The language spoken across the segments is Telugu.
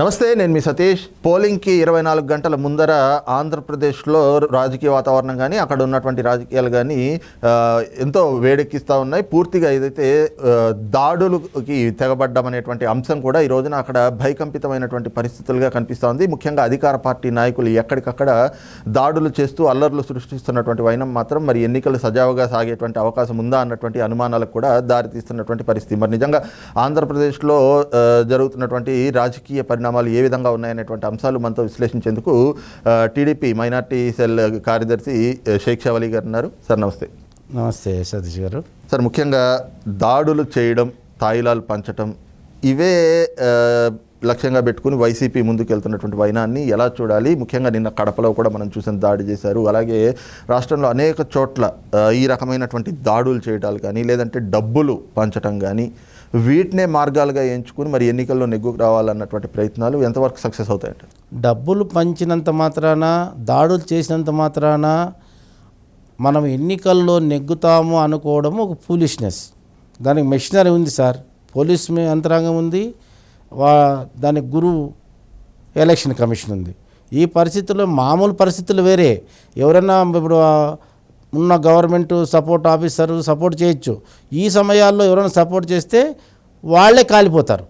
నమస్తే నేను మీ సతీష్. పోలింగ్కి ఇరవై నాలుగు గంటల ముందర ఆంధ్రప్రదేశ్లో రాజకీయ వాతావరణం కానీ అక్కడ ఉన్నటువంటి రాజకీయాలు కానీ ఎంతో వేడెక్కిస్తూ ఉన్నాయి. పూర్తిగా ఏదైతే దాడులకి తెగబడ్డం అనేటువంటి అంశం కూడా ఈ రోజున అక్కడ భయకంపితమైనటువంటి పరిస్థితులుగా కనిపిస్తూ ఉంది. ముఖ్యంగా అధికార పార్టీ నాయకులు ఎక్కడికక్కడ దాడులు చేస్తూ అల్లర్లు సృష్టిస్తున్నటువంటి వైనం మాత్రం మరి ఎన్నికలు సజావుగా సాగేటువంటి అవకాశం ఉందా అన్నటువంటి అనుమానాలకు కూడా దారితీస్తున్నటువంటి పరిస్థితి. మరి నిజంగా ఆంధ్రప్రదేశ్లో జరుగుతున్నటువంటి రాజకీయ పరిణామాలు ఏ విధంగా ఉన్నాయనేటువంటి అంశాలు మనతో విశ్లేషించేందుకు టీడీపీ మైనార్టీ సెల్ కార్యదర్శి షేక్ షవలి గారు ఉన్నారు. సార్ నమస్తే. నమస్తే సతీష్ గారు. సార్ ముఖ్యంగా దాడులు చేయడం తాయిలాలు పంచటం ఇవే లక్ష్యంగా పెట్టుకుని వైసీపీ ముందుకు వెళ్తున్నటువంటి వైనాన్ని ఎలా చూడాలి? ముఖ్యంగా నిన్న కడపలో కూడా మనం చూసిన దాడి చేశారు. అలాగే రాష్ట్రంలో అనేక చోట్ల ఈ రకమైనటువంటి దాడులు చేయటాలు కానీ లేదంటే డబ్బులు పంచటం కానీ వీటినే మార్గాలుగా ఎంచుకుని మరి ఎన్నికల్లో నెగ్గుకు రావాలన్నటువంటి ప్రయత్నాలు ఎంతవరకు సక్సెస్ అవుతాయంట? డబ్బులు పంచినంత మాత్రాన దాడులు చేసినంత మాత్రాన మనం ఎన్నికల్లో నెగ్గుతాము అనుకోవడం ఒక ఫూలిష్నెస్ దానికి మెషినరీ ఉంది సార్. పోలీస్ యంత్రాంగం ఉంది. వా దానికి గురువు ఎలక్షన్ కమిషన్ ఉంది. ఈ పరిస్థితుల్లో మామూలు పరిస్థితులు వేరే. ఎవరైనా ఇప్పుడు ఉన్న గవర్నమెంట్ సపోర్ట్ ఆఫీసర్ సపోర్ట్ చేయొచ్చు. ఈ సమయాల్లో ఎవరైనా సపోర్ట్ చేస్తే వాళ్ళే కాలిపోతారు.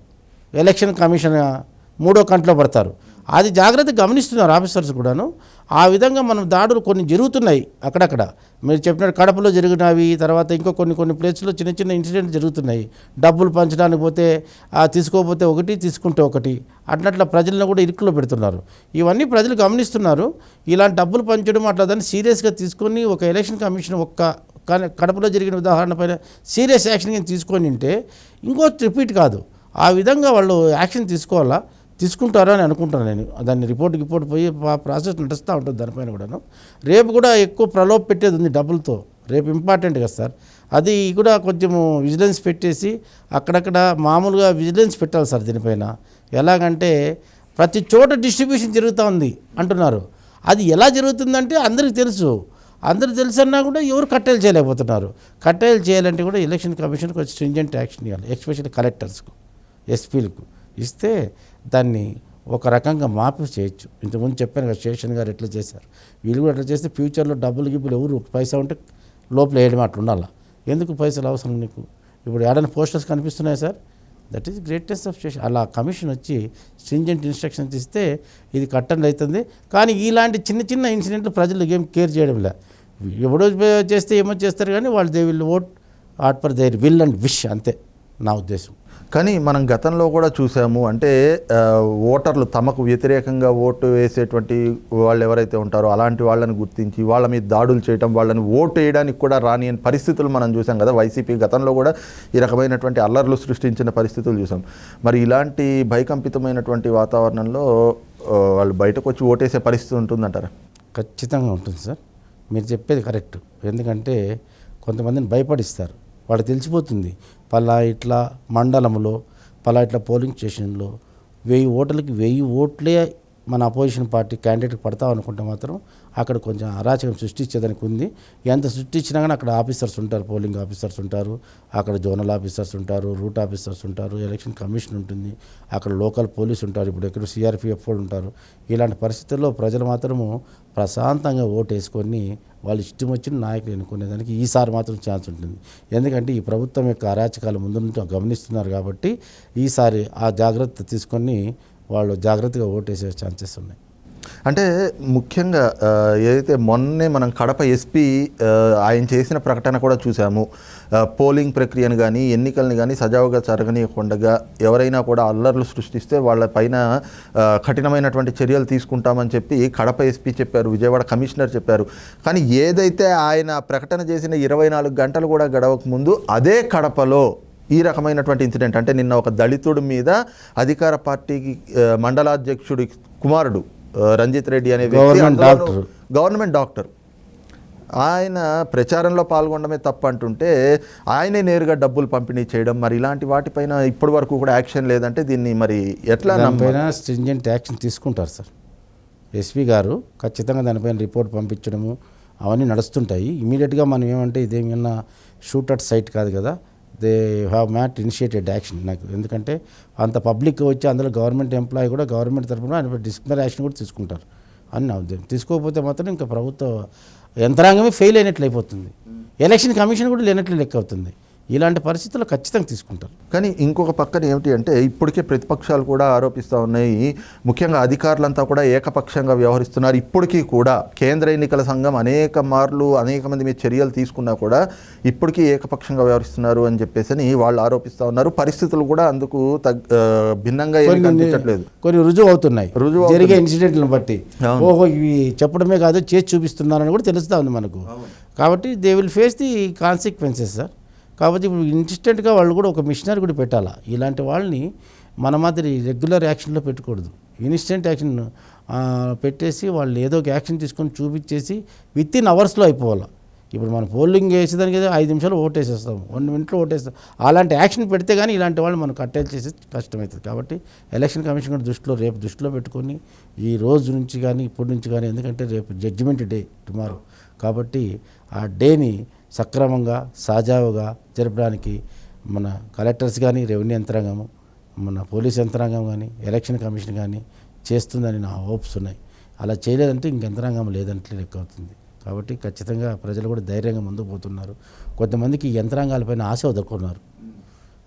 ఎలక్షన్ కమిషన్ మూడో కంట్లో పడతారు. అది జాగ్రత్త గమనిస్తున్నారు ఆఫీసర్స్ కూడాను. ఆ విధంగా మనం దాడులు కొన్ని జరుగుతున్నాయి అక్కడక్కడ. మీరు చెప్పినట్టు కడపలో జరిగినవి తర్వాత ఇంకో కొన్ని కొన్ని ప్లేస్లో చిన్న చిన్న ఇన్సిడెంట్ జరుగుతున్నాయి. డబ్బులు పంచడానికి పోతే తీసుకోకపోతే ఒకటి తీసుకుంటే ఒకటి. అట్లట్ల ప్రజలను కూడా ఇరుకులో పెడుతున్నారు. ఇవన్నీ ప్రజలు గమనిస్తున్నారు. ఇలాంటి డబ్బులు పంచడం అట్లా దాన్ని సీరియస్గా తీసుకొని ఒక ఎలక్షన్ కమిషన్ ఒక్క కానీ కడపలో జరిగిన ఉదాహరణ పైన సీరియస్ యాక్షన్ తీసుకొని ఉంటే ఇంకో రిపీట్ కాదు. ఆ విధంగా వాళ్ళు యాక్షన్ తీసుకోవాలా? తీసుకుంటారా అని అనుకుంటాను నేను. దాన్ని రిపోర్ట్ రిపోర్ట్ పోయి ప్రాసెస్ నడుస్తూ ఉంటుంది దానిపైన కూడాను. రేపు కూడా ఎక్కువ ప్రలోభ పెట్టేది ఉంది డబ్బులతో. రేపు ఇంపార్టెంట్ కదా సార్. అది కూడా కొంచెము విజిలెన్స్ పెట్టేసి అక్కడక్కడ మామూలుగా విజిలెన్స్ పెట్టాలి సార్ దీనిపైన. ఎలాగంటే ప్రతి చోట డిస్ట్రిబ్యూషన్ జరుగుతూ ఉంది అంటున్నారు. అది ఎలా జరుగుతుందంటే అందరికీ తెలుసు. అందరికి తెలుసన్నా కూడా ఎవరు కట్టేలు చేయలేకపోతున్నారు. కట్టేలు చేయాలంటే కూడా ఎలక్షన్ కమిషన్కి ఒక స్ట్రింజెంట్ యాక్షన్ ఇవ్వాలి. ఎస్పెషల్లీ కలెక్టర్స్కు ఎస్పీలకు ఇస్తే దాన్ని ఒక రకంగా మాఫీ చేయొచ్చు. ఇంతకుముందు చెప్పాను కదా శేషన్ గారు ఎట్లా చేశారు. వీళ్ళు కూడా ఎట్లా చేస్తే ఫ్యూచర్లో డబ్బులు గిబ్బులు ఎవరు పైసా ఉంటే లోపల వేయడం అట్లా ఉండాలా? ఎందుకు పైసలు అవసరం నీకు? ఇప్పుడు ఏడైనా పోస్టర్స్ కనిపిస్తున్నాయి sir? That is greatest of station అలా కమిషన్ వచ్చి స్ట్రింజెంట్ ఇన్స్ట్రక్షన్స్ ఇస్తే ఇది కట్టండి అవుతుంది. కానీ ఇలాంటి చిన్న చిన్న ఇన్సిడెంట్లు ప్రజలు ఏం కేర్ చేయడం లే. ఎవడో చేస్తే ఏమో చేస్తారు కానీ వాళ్ళు they will vote at for their will and wish అంతే నా ఉద్దేశం. కానీ మనం గతంలో కూడా చూసాము అంటే ఓటర్లు తమకు వ్యతిరేకంగా ఓటు వేసేటువంటి వాళ్ళు ఎవరైతే ఉంటారో అలాంటి వాళ్ళని గుర్తించి వాళ్ళ మీద దాడులు చేయటం వాళ్ళని ఓటు వేయడానికి కూడా రాని పరిస్థితులు మనం చూసాం కదా. వైసీపీ గతంలో కూడా ఈ రకమైనటువంటి అల్లర్లు సృష్టించిన పరిస్థితులు చూసాం. మరి ఇలాంటి భయకంపితమైనటువంటి వాతావరణంలో వాళ్ళు బయటకు వచ్చి ఓటేసే పరిస్థితి ఉంటుందంటారా? ఖచ్చితంగా ఉంటుంది సార్. మీరు చెప్పేది కరెక్ట్. ఎందుకంటే కొంతమందిని భయపడిస్తారు. వాడు తెలిసిపోతుంది. పలా ఇట్లా మండలంలో పలా ఇట్లా పోలింగ్ స్టేషన్లో వెయ్యి ఓట్లకి వెయ్యి ఓట్లే మన అపోజిషన్ పార్టీ క్యాండిడేట్కి పడతాం అనుకుంటే మాత్రం అక్కడ కొంచెం అరాచకం సృష్టించేదానికి ఉంది. ఎంత సృష్టించినా కానీ అక్కడ ఆఫీసర్స్ ఉంటారు పోలింగ్ ఆఫీసర్స్ ఉంటారు అక్కడ జోనల్ ఆఫీసర్స్ ఉంటారు రూట్ ఆఫీసర్స్ ఉంటారు ఎలక్షన్ కమిషన్ ఉంటుంది అక్కడ లోకల్ పోలీస్ ఉంటారు ఇప్పుడు ఎక్కడ సిఆర్పిఎఫ్ కూడా ఉంటారు. ఇలాంటి పరిస్థితుల్లో ప్రజలు మాత్రము ప్రశాంతంగా ఓటు వేసుకొని వాళ్ళు ఇష్టం వచ్చిన నాయకులు ఎన్నుకునేదానికి ఈసారి మాత్రం ఛాన్స్ ఉంటుంది. ఎందుకంటే ఈ ప్రభుత్వం యొక్క అరాచకాలు ముందు నుంచి గమనిస్తున్నారు కాబట్టి ఈసారి ఆ జాగ్రత్త తీసుకొని వాళ్ళు జాగ్రత్తగా ఓటేసే ఛాన్సెస్ ఉన్నాయి. అంటే ముఖ్యంగా ఏదైతే మొన్నే మనం కడప ఎస్పీ ఆయన చేసిన ప్రకటన కూడా చూసాము. పోలింగ్ ప్రక్రియను కానీ ఎన్నికల్ని కానీ సజావుగా జరగనీయకుండా ఎవరైనా కూడా అల్లర్లు సృష్టిస్తే వాళ్ళ పైన కఠినమైనటువంటి చర్యలు తీసుకుంటామని చెప్పి కడప ఎస్పీ చెప్పారు విజయవాడ కమిషనర్ చెప్పారు. కానీ ఏదైతే ఆయన ప్రకటన చేసిన ఇరవై నాలుగు గంటలు కూడా గడవక ముందు అదే కడపలో ఈ రకమైనటువంటి ఇన్సిడెంట్ అంటే నిన్న ఒక దళితుడి మీద అధికార పార్టీకి మండలాధ్యక్షుడి కుమారుడు రంజిత్ రెడ్డి అనే వ్యక్తి గవర్నమెంట్ డాక్టర్. Government doctor. ఆయన ప్రచారంలో పాల్గొనడమే తప్పు అంటుంటే ఆయనే నేరుగా డబ్బులు పంపిణీ చేయడం మరి ఇలాంటి వాటిపైన ఇప్పటి వరకు కూడా యాక్షన్ లేదంటే దీన్ని మరి ఎట్లా స్ట్రింజెంట్ యాక్షన్ తీసుకుంటారు సార్. ఎస్పీ గారు ఖచ్చితంగా దానిపైన రిపోర్ట్ పంపించడము అవన్నీ నడుస్తుంటాయి. ఇమీడియట్గా మనం ఏమంటే ఇదేమైనా షూట్ అట్ సైట్ కాదు కదా they have not initiated action నాకు. ఎందుకంటే అంత పబ్లిక్ వచ్చి అందులో గవర్నమెంట్ ఎంప్లాయీ కూడా గవర్నమెంట్ తరఫున ఆయన డిసిప్లినరీ యాక్షన్ కూడా తీసుకుంటారు. అని నా ఉద్దేశం. తీసుకోకపోతే మాత్రం ఇంకా ప్రభుత్వ యంత్రాంగమే ఫెయిల్ అయినట్లు అయిపోతుంది ఎలక్షన్ కమిషన్ కూడా లేనట్లు లెక్క అవుతుంది. ఇలాంటి పరిస్థితుల్లో ఖచ్చితంగా తీసుకుంటారు. కానీ ఇంకొక పక్కన ఏమిటి అంటే ఇప్పటికే ప్రతిపక్షాలు కూడా ఆరోపిస్తూ ఉన్నాయి. ముఖ్యంగా అధికారులంతా కూడా ఏకపక్షంగా వ్యవహరిస్తున్నారు. ఇప్పటికీ కూడా కేంద్ర ఎన్నికల సంఘం అనేక మార్లు అనేక మంది మీద చర్యలు తీసుకున్నా కూడా ఇప్పటికీ ఏకపక్షంగా వ్యవహరిస్తున్నారు అని చెప్పేసి అని వాళ్ళు ఆరోపిస్తూ ఉన్నారు. పరిస్థితులు కూడా అందుకు తగ్ భిన్నంగా ఏమీ కొన్ని కనిపించట్లేదు. కొన్ని రుజువు అవుతున్నాయి రుజువు. జరిగే ఇన్సిడెంట్లను బట్టి. ఓహో ఇవి చెప్పడమే కాదు చేసి చూపిస్తున్నారని కూడా తెలుస్తూ ఉంది మనకు కాబట్టి they will face the consequences sir. కాబట్టి ఇప్పుడు ఇన్స్టెంట్గా వాళ్ళు కూడా ఒక మిషనరీ కూడా పెట్టాలా? ఇలాంటి వాళ్ళని మన మాదిరి రెగ్యులర్ యాక్షన్లో పెట్టకూడదు. ఇన్స్టెంట్ యాక్షన్ పెట్టేసి వాళ్ళు ఏదో ఒక యాక్షన్ తీసుకొని చూపించేసి విత్ ఇన్ అవర్స్లో అయిపోవాలి. ఇప్పుడు మనం పోలింగ్ వేసేదానికి ఏదో ఐదు నిమిషాలు ఓటేసేస్తాం వన్ మినిట్లో ఓటేస్తాం అలాంటి యాక్షన్ పెడితే కానీ ఇలాంటి వాళ్ళు మనం కట్టేలు చేసి కష్టమవుతుంది కాబట్టి ఎలక్షన్ కమిషన్ కూడా దృష్టిలో రేపు దృష్టిలో పెట్టుకొని ఈ రోజు నుంచి కానీ ఇప్పటి నుంచి కానీ ఎందుకంటే రేపు జడ్జిమెంట్ డే టుమారో కాబట్టి ఆ డేని సక్రమంగా సాజావుగా జరపడానికి మన కలెక్టర్స్ కానీ రెవెన్యూ యంత్రాంగము మన పోలీస్ యంత్రాంగం కానీ ఎలక్షన్ కమిషన్ కానీ చేస్తుందని నా హోప్స్ ఉన్నాయి. అలా చేయలేదంటే ఇంక యంత్రాంగం లేదంటే లెక్క అవుతుంది. కాబట్టి ఖచ్చితంగా ప్రజలు కూడా ధైర్యంగా ముందుకు పోతున్నారు. కొంతమందికి యంత్రాంగాలపైన ఆశ వదులుకున్నారు.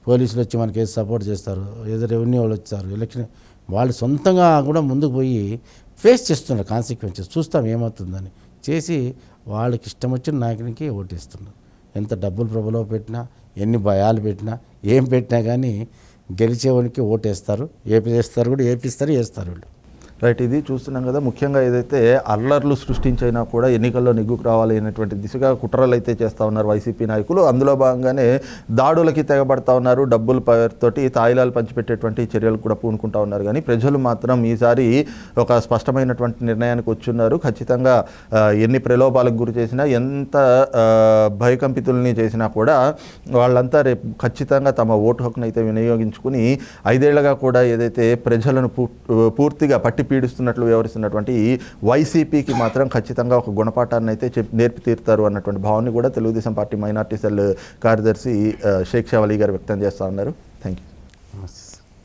పోలీసులు వచ్చి మనకి ఏదో సపోర్ట్ చేస్తారు? ఏదో రెవెన్యూ వాళ్ళు వచ్చారు? ఎలక్షన్ వాళ్ళు సొంతంగా కూడా ముందుకు పోయి ఫేస్ చేస్తున్నారు కాన్సిక్వెన్సెస్. చూస్తాం ఏమవుతుందని. చేసి వాళ్ళకి ఇష్టం వచ్చిన నాయకునికి ఓటేస్తున్నారు. ఎంత డబ్బులు ప్రభులో పెట్టినా ఎన్ని భయాలు పెట్టినా ఏం పెట్టినా కానీ గెలిచేవానికి ఓటేస్తారు ఏపీస్తారు కూడా ఏపిస్తారు వేస్తారు వీళ్ళు. రైట్ ఇది చూస్తున్నాం కదా ముఖ్యంగా ఏదైతే అల్లర్లు సృష్టించైనా కూడా ఎన్నికల్లో నిగ్గుకు రావాలి అనేటువంటి దిశగా కుట్రలు అయితే చేస్తూ ఉన్నారు వైసీపీ నాయకులు. అందులో భాగంగానే దాడులకి తెగబడతా ఉన్నారు డబ్బుల పేరుతోటి తాయిలాలు పంచిపెట్టేటువంటి చర్యలు కూడా పూనుకుంటా ఉన్నారు. కానీ ప్రజలు మాత్రం ఈసారి ఒక స్పష్టమైనటువంటి నిర్ణయానికి వచ్చున్నారు. ఖచ్చితంగా ఎన్ని ప్రలోభాలకు గురి చేసినా ఎంత భయకంపితుల్ని చేసినా కూడా వాళ్ళంతా రేపు ఖచ్చితంగా తమ ఓటు హక్కును అయితే వినియోగించుకుని ఐదేళ్ళుగా కూడా ఏదైతే ప్రజలను పూర్తిగా పట్టి పీడిస్తున్నట్లు వ్యవహరిస్తున్నటువంటి వైసీపీకి మాత్రం ఖచ్చితంగా ఒక గుణపాఠాన్ని అయితే చెప్ నేర్పి తీరుతారు అన్నటువంటి భావాన్ని కూడా తెలుగుదేశం పార్టీ మైనార్టీ సెల్ కార్యదర్శి షేక్ షావలి గారు వ్యక్తం చేస్తా ఉన్నారు. Thank you